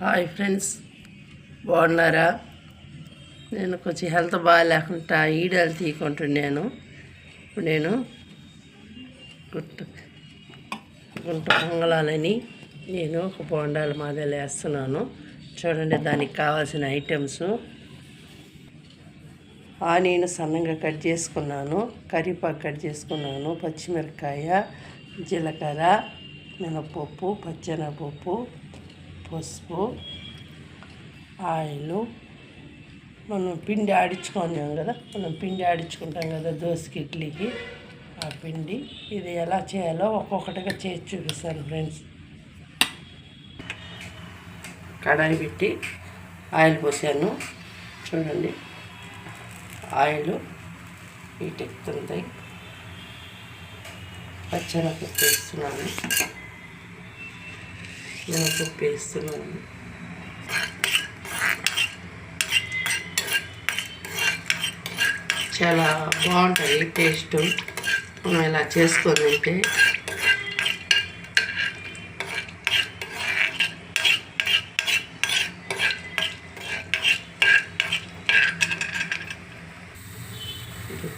Hi friends బాగున్నారా? నేను కొంచెం హెల్త్ బాగాలేకుండా ఈడలు తీయకుంటున్నాను. ఇప్పుడు నేను గుట్ట గుంట పొంగలాలని నేను ఒక బోండాల మాదిరి వేస్తున్నాను. చూడండి దానికి కావాల్సిన ఐటమ్స్. ఆనియన్ సన్నంగా కట్ చేసుకున్నాను కరివేపాకు కట్ చేసుకున్నాను పచ్చిమిరపకాయ జీలకర్ర మినపప్పు పచ్చెనగపప్పు పసుపు ఆయిల్ మనం పిండి ఆడించుకున్నాం కదా మనం పిండి ఆడించుకుంటాం కదా దోశకి ఇడ్లీకి. ఆ పిండి ఇది ఎలా చేయాలో ఒక్కొక్కటిగా చేసి చూపిస్తాను ఫ్రెండ్స్. కడాయి పెట్టి ఆయిల్ పోసాను. చూడండి ఆయిల్ వీటెక్కుతుంది పచ్చనపప్పు వేస్తున్నాను మినపప్పు వేస్తున్నాను చాలా బాగుంటుంది టేస్ట్. మనం ఇలా చేసుకొని తింటే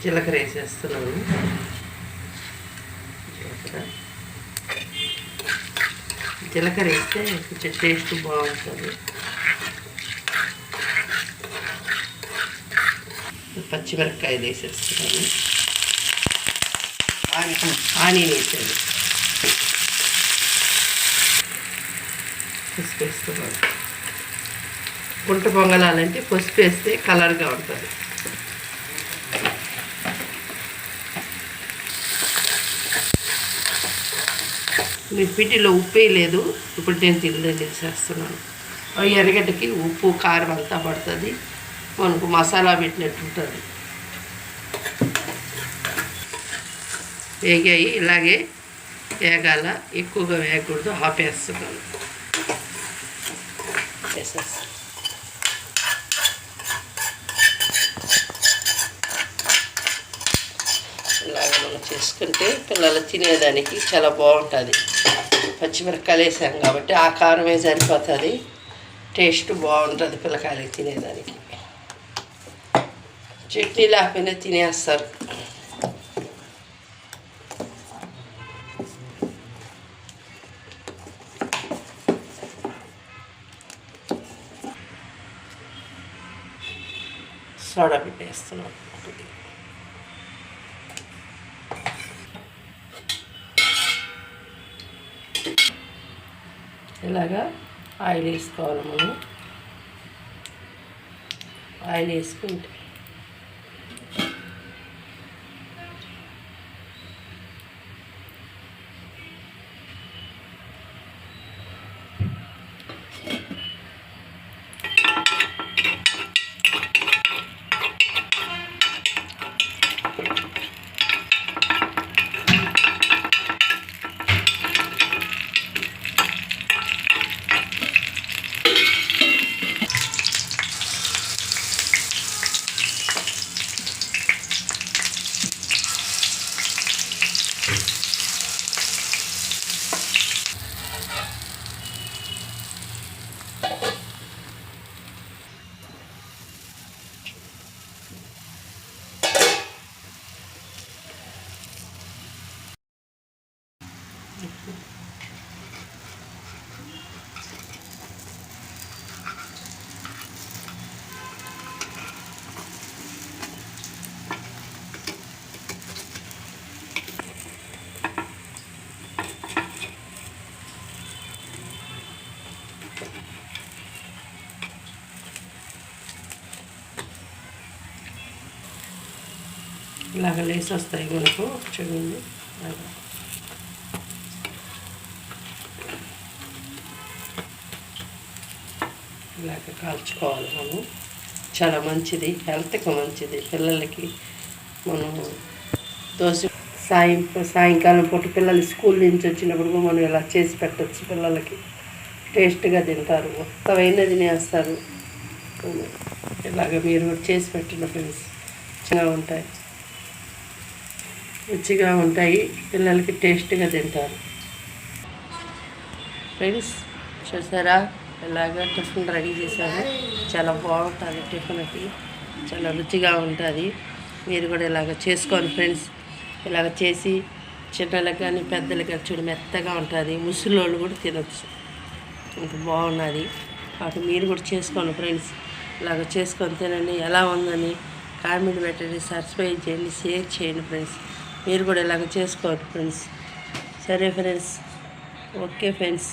జీలకర్ర వేసేస్తున్నాను జీలకర్ర జీలకర్ర వేస్తే కొంచెం టేస్ట్ బాగుంటుంది. పచ్చిమిరపకాయలు వేసేస్తున్నాను. ఆనియన్. వేసాను పసుపు వేస్తున్నాను గుంట పొంగలాలంటే పసుపు వేస్తే కలర్గా ఉంటుంది. మీ పిటిలో ఉప్పే లేదు. ఇప్పుడు నేను తినలేదు చేస్తున్నాను. ఎర్రగడ్డకి ఉప్పు కారం అంతా పడుతుంది. మనకు మసాలా పెట్టినట్టు ఉంటుంది. వేగాయి ఇలాగే వేగాల ఎక్కువగా వేగకూడదు ఆపేస్తున్నాను. వేసేస్తాను మనం చేసుకుంటే పిల్లలు తినేదానికి చాలా బాగుంటుంది. పచ్చిమిరపకాయలు వేసాం కాబట్టి ఆ కారమే సరిపోతుంది. టేస్ట్ బాగుంటుంది పిల్లకాయలకి తినేదానికి. చట్నీ లేకపోయినా తినేస్తారు. సోడా పెట్టేస్తున్నాం ఇలాగా ఆయిల్ వేసుకోవాలి మనం. ఆయిల్ వేసుకుంటే ఇలాగ లేసి వస్తాయి మనకు చూడండి ఇలాగ. కాల్చుకోవాలి మనం చాలా మంచిది హెల్త్కి మంచిది. పిల్లలకి మనం దోశ సాయం సాయంకాలం పూట పిల్లలు స్కూల్ నుంచి వచ్చినప్పుడు మనం ఇలా చేసి పెట్టచ్చు పిల్లలకి. టేస్ట్గా తింటారు. మొత్తమైన తినేస్తారు ఇలాగ మీరు కూడా చేసి పెట్టిన ఫ్రెండ్స్. రుచిగా ఉంటాయి. రుచిగా ఉంటాయి. పిల్లలకి టేస్ట్గా తింటారు. ఫ్రెండ్స్ చూసారా? ఇలాగ టిఫిన్ రెడీ చేశాను చాలా బాగుంటుంది టిఫిన్కి చాలా రుచిగా ఉంటుంది. మీరు కూడా ఇలాగ చేసుకోండి ఫ్రెండ్స్. ఇలాగ చేసి చిన్నలకు కానీ పెద్దలకు కానీ చూడు మెత్తగా ఉంటుంది. ముసలోళ్ళు కూడా తినచ్చు. ఇంత బాగున్నది. కాబట్టి మీరు కూడా చేసుకోండి ఫ్రెండ్స్. ఇలాగ చేసుకొని తినండి. ఎలా ఉందని కామెంట్ పెట్టండి. సబ్స్క్రైబ్ చేయండి. షేర్ చేయండి ఫ్రెండ్స్. మీరు కూడా ఇలాగ చేసుకోండి ఫ్రెండ్స్. సరే ఫ్రెండ్స్. Okay friends.